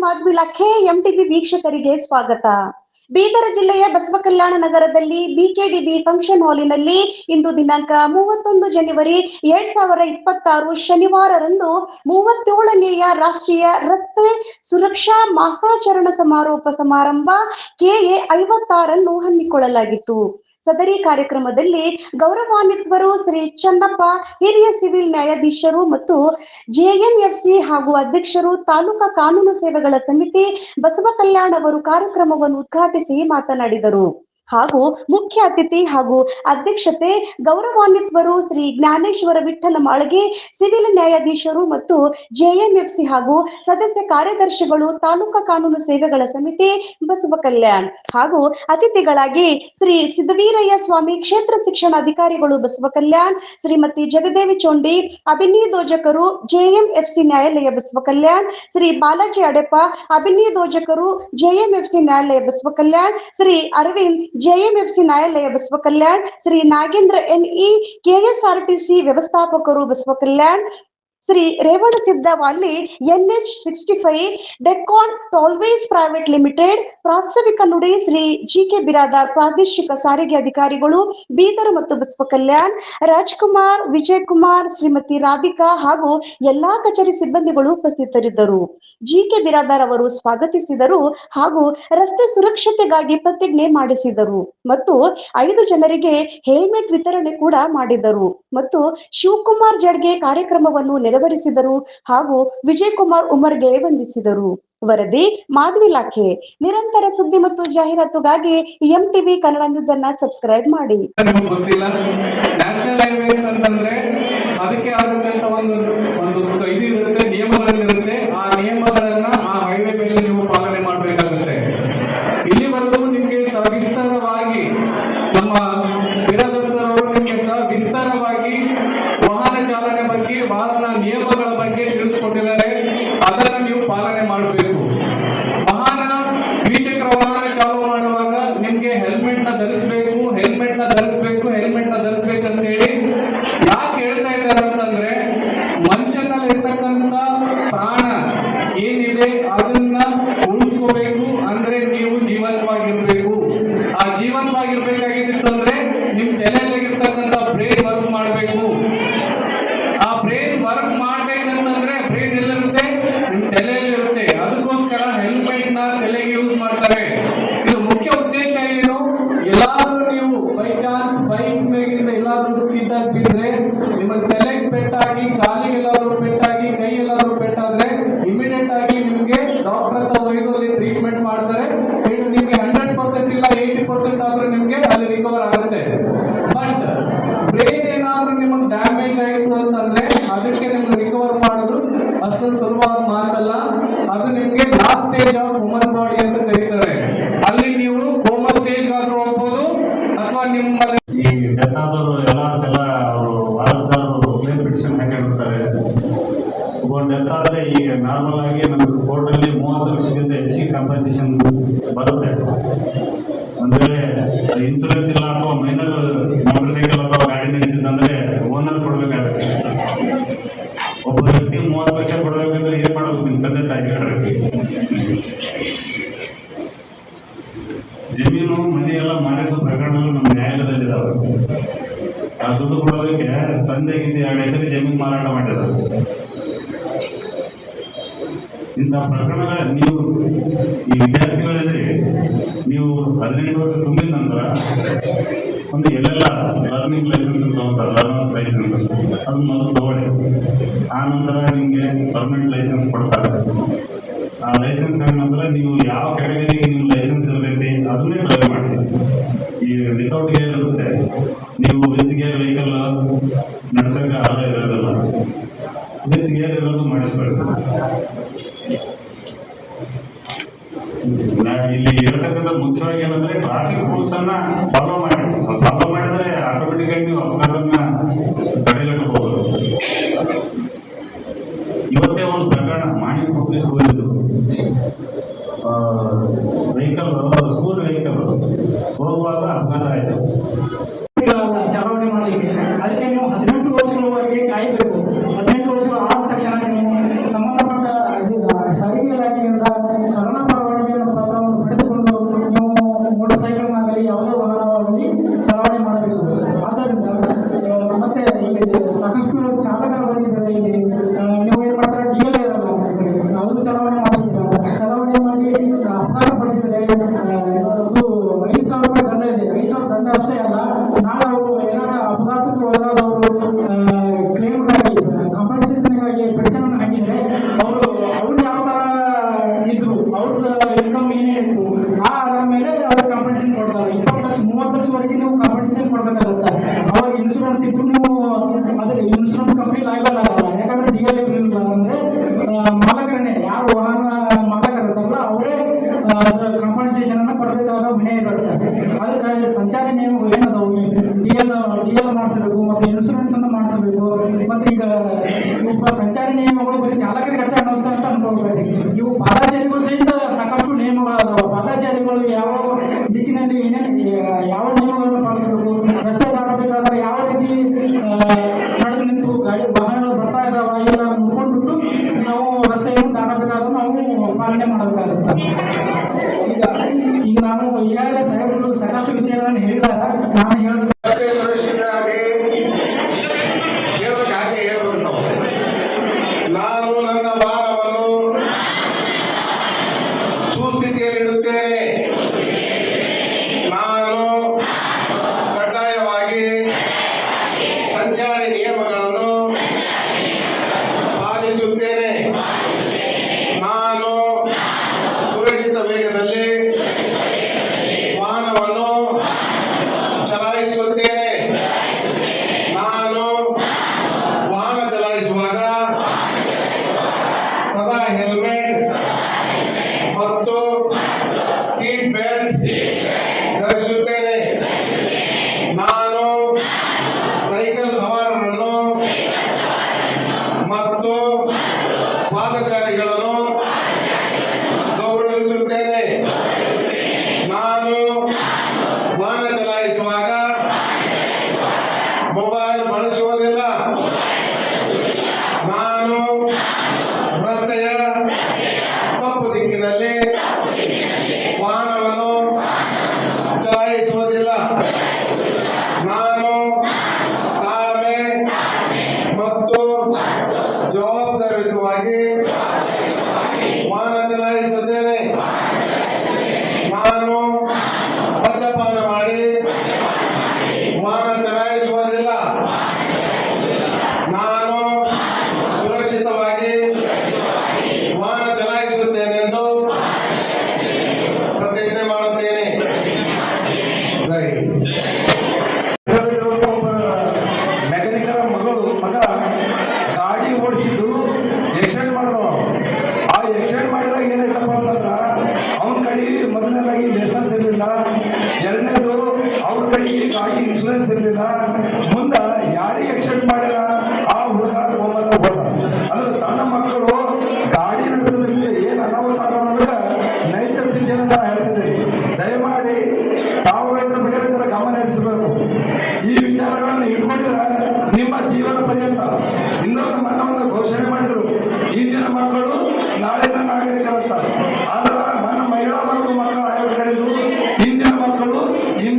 Madhavi MTV ವೀಕ್ಷಕರಿಗೆ ಸ್ವಾಗತ. ಬೀದರ ಜಿಲ್ಲೆಯ ಬಸವ ಕಲ್ಯಾಣ ನಗರದಲ್ಲಿ ಬಿಕೆಡಿಬಿ ಫಂಕ್ಷನ್ ಹಾಲಿನಲ್ಲಿ ಇಂದು ದಿನಾಂಕ ಮೂವತ್ತೊಂದು ಜನವರಿ ಎರಡ್ ಸಾವಿರ ಇಪ್ಪತ್ತಾರು ಶನಿವಾರರಂದು ಮೂವತ್ತೇಳನೆಯ ರಾಷ್ಟ್ರೀಯ ರಸ್ತೆ ಸುರಕ್ಷಾ ಮಾಸಾಚರಣ ಸಮಾರೋಪ ಸಮಾರಂಭ ಕೆಎ ಐವತ್ತಾರನ್ನು ಹಮ್ಮಿಕೊಳ್ಳಲಾಗಿತ್ತು. ಸದರಿ ಕಾರ್ಯಕ್ರಮದಲ್ಲಿ ಗೌರವಾನ್ವಿತರು ಶ್ರೀ ಚನ್ನಪ್ಪ, ಹಿರಿಯ ಸಿವಿಲ್ ನ್ಯಾಯಾಧೀಶರು ಮತ್ತು ಜೆಎನ್ಎಫ್ಸಿ ಹಾಗೂ ಅಧ್ಯಕ್ಷರು ತಾಲೂಕಾ ಕಾನೂನು ಸೇವೆಗಳ ಸಮಿತಿ ಬಸವ ಕಲ್ಯಾಣ್ ಅವರು ಕಾರ್ಯಕ್ರಮವನ್ನು ಉದ್ಘಾಟಿಸಿ ಮಾತನಾಡಿದರು. ಹಾಗೂ ಮುಖ್ಯ ಅತಿಥಿ ಹಾಗೂ ಅಧ್ಯಕ್ಷತೆ ಗೌರವಾನ್ವಿತರು ಶ್ರೀ ಜ್ಞಾನೇಶ್ವರ ವಿಠ್ಠಲ ಮಾಳಗೆ ಸಿವಿಲ್ ನ್ಯಾಯಾಧೀಶರು ಮತ್ತು ಜೆಎಂಎಫ್ಸಿ ಹಾಗೂ ಸದಸ್ಯ ಕಾರ್ಯದರ್ಶಿಗಳು, ತಾಲೂಕಾ ಕಾನೂನು ಸೇವೆಗಳ ಸಮಿತಿ, ಬಸವ ಕಲ್ಯಾಣ್ ಹಾಗೂ ಅತಿಥಿಗಳಾಗಿ ಶ್ರೀ ಸಿದ್ದವೀರಯ್ಯ ಸ್ವಾಮಿ ಕ್ಷೇತ್ರ ಶಿಕ್ಷಣಾಧಿಕಾರಿಗಳು ಬಸವ ಕಲ್ಯಾಣ್, ಶ್ರೀಮತಿ ಜಗದೇವಿ ಚೋಂಡಿ ಅಭಿನಯ ದೋಜಕರು ಜೆಎಂಎಫ್ಸಿ ನ್ಯಾಯಾಲಯ ಬಸವ ಕಲ್ಯಾಣ್, ಶ್ರೀ ಬಾಲಾಜಿ ಅಡೆಪ್ಪ ಅಭಿನಯ ದೋಜಕರು ಜೆಎಂಎಫ್ಸಿ ನ್ಯಾಯಾಲಯ ಬಸವ ಕಲ್ಯಾಣ್, ಶ್ರೀ ಅರವಿಂದ್ ಜೆಎಂಎಫ್ಸಿ ನ್ಯಾಯಾಲಯ ಬಸವ ಕಲ್ಯಾಣ್ ಶ್ರೀ ನಾಗೇಂದ್ರ ಎನ್ಇ ಕೆಎಸ್ಆರ್ಟಿಸಿ ವ್ಯವಸ್ಥಾಪಕರು Basava Kalyan Shri Revana Siddavali N H sixty five Deccan tollways private limited, ಪ್ರಾಸ್ತಾವಿಕ ನುಡಿ ಶ್ರೀ ಜಿ ಕೆ ಬಿರಾದಾರ್ ಪ್ರಾದೇಶಿಕ ಸಾರಿಗೆ ಅಧಿಕಾರಿಗಳು, ಬೀದರ್ ಮತ್ತು ಬಸವ ಕಲ್ಯಾಣ್ ರಾಜ್ಕುಮಾರ್ ವಿಜಯ್ ಕುಮಾರ್ ಶ್ರೀಮತಿ ರಾಧಿಕಾ ಹಾಗೂ ಎಲ್ಲಾ ಕಚೇರಿ ಸಿಬ್ಬಂದಿಗಳು ಉಪಸ್ಥಿತರಿದ್ದರು. ಜಿ ಕೆ ಬಿರಾದಾರ್ ಅವರು ಸ್ವಾಗತಿಸಿದರು ಹಾಗೂ ರಸ್ತೆ ಸುರಕ್ಷತೆಗಾಗಿ ಪ್ರತಿಜ್ಞೆ ಮಾಡಿಸಿದರು ಮತ್ತು ಐದು ಜನರಿಗೆ ಹೆಲ್ಮೆಟ್ ವಿತರಣೆ ಕೂಡ ಮಾಡಿದರು ಮತ್ತು ಶಿವಕುಮಾರ್ ಜಡ್ಗೆ ಕಾರ್ಯಕ್ರಮವನ್ನು ನೆರವೇರಿಸಿದರು ಹಾಗೂ ವಿಜಯ್ ಕುಮಾರ್ ಉಮರ್ಗೆ ವಂದಿಸಿದರು. ವರದಿ ಮಾಧವಿ ಇಲಾಖೆ. ನಿರಂತರ ಸುದ್ದಿ ಮತ್ತು ಜಾಹೀರಾತುಗಾಗಿ ಎಂ ಟಿವಿ ಕನ್ನಡ ನ್ಯೂಸ್ ಅನ್ನ ಸಬ್ಸ್ಕ್ರೈಬ್ ಮಾಡಿ. ಆ ಆ ನಿಮಗೆ ವಿಸ್ತಾರವಾಗಿ ತಲೆಗೆ ಯೂಸ್ ಮಾಡ್ತಾರೆ? ಇದು ಮುಖ್ಯ ಉದ್ದೇಶ ಏನು? ಎಲ್ಲಾದ್ರೂ ನೀವು ಬೈ ಚಾನ್ಸ್ ಬೈಕ್ ಮೇಲಿಂದ ಎಲ್ಲಾದ್ರೂ ಸ್ಪೀಡ್ ಆಗಿ ಬಿದ್ರೆ ನಿಮ್ಮ ತಲೆಗೆ ಪೆಟ್ಟಾಗಿ, ಕಾಲಿಗೆ ಎಲ್ಲಾದ್ರೂ ಪೆಟ್ಟಾಗಿ, ಕೈ ಎಲ್ಲಾದ್ರೂ ಪೆಟ್ಟಾದ್ರೆ ಇಮಿಡಿಯೇಟ್ ಆಗಿ ನಿಮ್ಗೆ ಡಾಕ್ಟರ್ ಹತ್ರ ಒಯ್ದು ಟ್ರೀಟ್ಮೆಂಟ್ ಮಾಡ್ತಾರೆ. ಇದು ನಿಮ್ಗೆ ಹಂಡ್ರೆಡ್ ಪರ್ಸೆಂಟ್ ಇಲ್ಲ ಏಯ್ಟಿ ಪರ್ಸೆಂಟ್ ಆದ್ರೂ ನಿಮ್ಗೆ ಅಲ್ಲಿ ರಿಕವರ್ ಆಗುತ್ತೆ ಬಟ್ ಬ್ರೈನ್ ಏನಾದ್ರೂ ನಿಮಗೆ ಡ್ಯಾಮೇಜ್ ಆಯಿತು ಅಂತಂದ್ರೆ ಅದಕ್ಕೆ ನಿಮ್ಗೆ ರಿಕವರ್ ಮಾಡೋದು ಅಷ್ಟೊಂದು ಸುಲಭವಾದ ಮಾತಲ್ಲ ಅದು ನಿಮ್ಗೆ ಲಾಸ್ಟ್ ಸ್ಟೇಜ್ ಬಾಡಿ ಅಂತ ಕರೀತಾರೆ. ಅಲ್ಲಿ ನೀವು ಕೋಮಾ ಸ್ಟೇಜ್ ಆದ್ರೂ ಹೋಗ್ಬೋದು ಅಥವಾ ನಿಮ್ಮಲ್ಲಿ ಈ ಡೆತ್ ಎಲ್ಲ ಎಲ್ಲ ಅವರು ವಾರಸ್ದಾರರು ಕ್ಲೇಮ್ ಪಿಟಿಷನ್ ಹಾಕಿರ್ತಾರೆ. ಡೆತ್ ಆದರೆ ಈಗ ನಾರ್ಮಲ್ ಆಗಿ ನಮಗೆ ಕೋರ್ಟಲ್ಲಿ ಮೂವತ್ತು ಲಕ್ಷಕ್ಕಿಂತ ಹೆಚ್ಚಿಗೆ ಕಾಂಪನ್ಸೇಷನ್ ಬರುತ್ತೆ. ಅಂದ್ರೆ ಇನ್ಸೂರೆನ್ಸ್ ಇಲ್ಲ ಅಥವಾ ಮೈನರ್ ಜಮೀನು, ಮನೆ ಎಲ್ಲ ಮಾರಿದ ಪ್ರಕರಣಗಳು ನಮ್ಮ ನ್ಯಾಯಾಲಯದಲ್ಲಿದ್ದಾವೆ ಆ ದುಡ್ಡು ಕೊಡೋದಕ್ಕೆ ತಂದೆಗಿಂತ ಎರಡು ಎಕರೆ ಜಮೀನು ಮಾರಾಟ ಮಾಡಿದ್ದಾರೆ. ಇಂಥ ಪ್ರಕರಣಗಳ ನೀವು, ಈ ವಿದ್ಯಾರ್ಥಿಗಳಿದ್ರೆ ನೀವು ಹದಿನೆಂಟು ವರ್ಷ ತುಂಬಿದ ನಂತರ ಒಂದು ಎಲ್ಲೆಲ್ಲ ಲರ್ನಿಂಗ್ ಲೈಸೆನ್ಸ್ ತಗೋತಾರೆ ಲರ್ನರ್ಸ್ ಲೈಸೆನ್ಸ್ ಅದು ಮೊದಲು ತಗೊಳ್ಳಿ. ಆ ನಂತರ ನಿಮಗೆ ಪರ್ಮನೆಂಟ್ ಲೈಸೆನ್ಸ್ ಕೊಡ್ತಾರೆ. ಆ ಲೈಸೆನ್ಸ್ ನಂತರ ನೀವು ಯಾವ ಕ್ಯಾಟಗರಿಗೆ ನೀವು ಲೈಸೆನ್ಸ್ ಇರತೈತಿ ಅದನ್ನೇ ಟ್ರೈ ಮಾಡಿ ಈ ವಿತೌಟ್ ಗೇರ್ ಇರುತ್ತೆ ನೀವು ವಿತ್ ಗೇರ್ ವೆಹಿಕಲ್ ನಡ್ಸಕ್ಕೆ ಆದ ಇರೋದಿಲ್ಲ. ವಿತ್ ಗೇರ್ ಇರೋದು ಮಾಡಿಸ್ಬೇಕು ಇಲ್ಲಿ ಇರತಕ್ಕಂಥ ಮುಖ್ಯವಾಗಿ ಏನಂದ್ರೆ ಟ್ರಾಫಿಕ್ ರೂಲ್ಸ್ ಅನ್ನ ಫಾಲೋ ಮಾಡಿ. ಫಾಲೋ ಮಾಡಿದ್ರೆ ಆಟೋಮೆಟಿಕ್ ಆಗಿ ನೀವು ಅಪಘಾತನ ತಡೆಗಟ್ಟಬಹುದು. ಇವತ್ತೇ ಒಂದು ಪ್ರಕರಣ ಮಾಹಿತಿ ಪಬ್ಲಿಕ್ ವೆಹಿಕಲ್ ಸ್ಕೂಲ್ ವೆಹಿಕಲ್. ಹೋಗುವಾಗ ಅಪಘಾತ ಆಯ್ತು. ಚಲಾವಣೆ ಮಾಡಲಿಕ್ಕೆ. ಅದಕ್ಕೆ ನೀವು ಹದಿನೆಂಟು ವರ್ಷಗಳವರೆಗೆ ಕಾಯಬೇಕು. ಹದಿನೆಂಟು ವರ್ಷಗಳು ಆದ ತಕ್ಷಣ ನೀವು ಸಂಬಂಧಪಟ್ಟ ಸಾರಿಗೆ ಇಲಾಖೆಯಿಂದ ಚಲನ ಪತ್ರವನ್ನು ಪಡೆದುಕೊಂಡು ನೀವು ಮೋಟರ್ ಸೈಕಲ್ ಆಗಲಿ, ಯಾವುದೇ ವಾಹನವಾಗಲಿ ಚಲಾವಣೆ ಮಾಡಬೇಕು. ಆದ್ದರಿಂದ, ಮತ್ತೆ ಇಲ್ಲಿ ಸಾಕಷ್ಟು ಚಾಲಕರ ಬಂದಿದ್ದಾರೆ. ಇಲ್ಲಿ ಅವರಿಗೆ ಪೆನ್ಷನ್ ಹಾಕಿದ್ರೆ ಅವರು ಅವ್ರು ಯಾವ ಥರ ಇದ್ರು ಅವ್ರದ್ದು ಇನ್ಕಮ್ ಏನೇನು ಆ ಅದರ ಮೇಲೆ ಅವ್ರು ಕಾಂಪನ್ಸೇಷನ್ ಕೊಡ್ತಾರೆ. ಇಪ್ಪತ್ತು ಲಕ್ಷ, ಮೂವತ್ತು ಲಕ್ಷವರೆಗೆ ನೀವು ಕಾಂಪನ್ಸೇಷನ್ ಕೊಡ್ಬೇಕಾಗುತ್ತೆ. ಅವ್ರಿಗೆ ಇನ್ಶೂರೆನ್ಸ್ ಇಬ್ಬರು ಅದೇ ಇನ್ಶೂರೆನ್ಸ್ ಕಂಪ್ನಿ ಆಗಲ್ಲ ಯಾಕಂದ್ರೆ ಡಿಎಲ್ ಇರಲಿಲ್ಲ ಅಂದರೆ ಮಾಲಕರಣೆ ಯಾರು ವಾಹನ ಮಾಲಕರಿರ್ತಾರಲ್ಲ ಅವರೇ ಕಾಂಪನ್ಸೇಷನ್ ಅನ್ನ ಕೊಡಬೇಕಾದ ವಿನಯ ಇರುತ್ತೆ. ಅದಕ್ಕೆ ಸಂಚಾರಿ ನಿಯಮಗಳು ಡಿ ಮಾಡಿಸಬೇಕು ಮತ್ತೆ ಇನ್ಶೂರೆನ್ಸ್ ಅನ್ನು ಮಾಡಿಸಬೇಕು. ಮತ್ತೆ ಈಗ ಇವು ಸಂಚಾರ ನಿಯಮಗಳು ಬರೀ ಚಾಲಕರಿಗೆ ಅಷ್ಟೇ ಅನ್ನಿಸ್ತಾ ಅಂತ ಅನ್ಕೋಬೇಕು ಇವು ಪಾದಾಚಾರಿಗಳು ಸಹಿತ ಸಾಕಷ್ಟು ನಿಯಮಗಳು ಅದಾವ ಪಾದಾಚಾರಿಗಳು ಯಾವ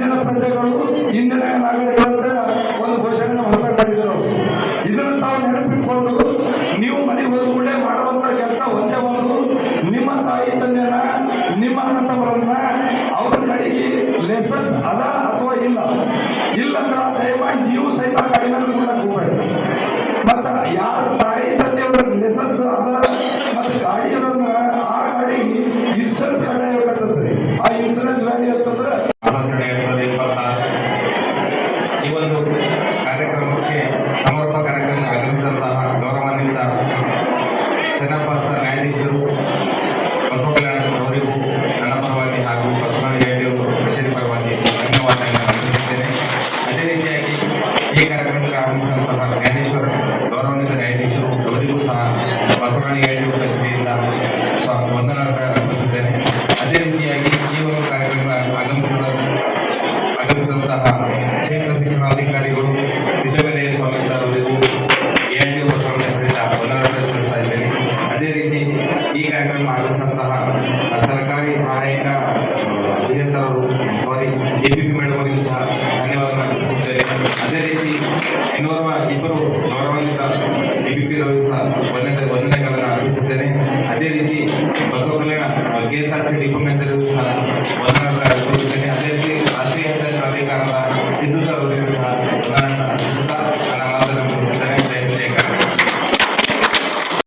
ಇಂದಿನ ಪ್ರಜೆಗಳು ಇಂದಿನ ನಾಗರಿಕರಂತ ಒಂದು ಘೋಷಣೆ ಮಾಡಿದರು ಇದನ್ನು ತಾವು ನೆನಪಿಟ್ಕೊಂಡು ನೀವು ಮನೆಗೆ ಹೋದ ಕೂಡಲೇ ಮಾಡುವಂತ ಕೆಲಸ ಒಂದೇ ಒಂದು. ನಿಮ್ಮ ತಾಯಿ ತಂದೆನ ನಿಮ್ಮ ಅಣ್ಣ ಅವರ ಕಡೆಗೆ ಲೆಸನ್ಸ್ ಅದ ಅಥವಾ ಇಲ್ಲ? ಇಲ್ಲಂದ್ರ ದಯಮಾಡಿ ನೀವು ಸಹಿತ ಕಡಿಮೆ ಕೂಡ ಹೋಗ್ಬೇಡಿ ಮತ್ತ ಯಾರ ತಾಯಿ ತಂದೆಯವರ ಲೆಸನ್ಸ್ ಅದ ಮತ್ತೆ ಗಾಡಿ ಅದಂದ್ರ ಆ ಗಾಡಿಗೆ ಇನ್ಸೂರೆನ್ಸ್ ಕಡ್ಡಾಯ ಕಟ್ಟಿಸ್ರಿ ಆ ಇನ್ಸೂರೆನ್ಸ್ ವ್ಯಾಲ್ಯೂ ಎಷ್ಟಂದ್ರೆ ಆಲೋಚನೆ ಎರಡ್ ಸಾವಿರದ ಇಪ್ಪತ್ತಾರು ಈ ಒಂದು ಕಾರ್ಯಕ್ರಮಕ್ಕೆ ಸಮರ್ಪಕ ಕಾರ್ಯಕ್ರಮ ಆಗಮಿಸಿದಂತಹ ಗೌರವಾನ್ವಿತ ಚೆನ್ನಪ್ಪ ನ್ಯಾಯಾಧೀಶರು ಬಸವ ಕಲ್ಯಾಣ ಅವರಿಗೂ ನನ್ನ ಪರವಾಗಿ ಹಾಗೂ ಅವರು ಕಚೇರಿ ಪರವಾಗಿ ಧನ್ಯವಾದಗಳನ್ನು ಅರ್ಪಿಸುತ್ತೇನೆ. ಅದೇ ರೀತಿಯಾಗಿ ಈ ಕಾರ್ಯಕ್ರಮಕ್ಕೆ ಆಗಮಿಸಿದಂತಹ ನ್ಯಾಯಾಧೀಶರು, ಗೌರವಾನ್ವಿತ ನ್ಯಾಯಾಧೀಶರು ಅವರಿಗೂ ಸಹ ಅವರ ಕಚೇರಿಯಿಂದ ವಂದನೆಗಳನ್ನು ಅರ್ಪಿಸುತ್ತೇನೆ. ಅದೇ ರೀತಿಯಾಗಿ ಈ ಒಂದು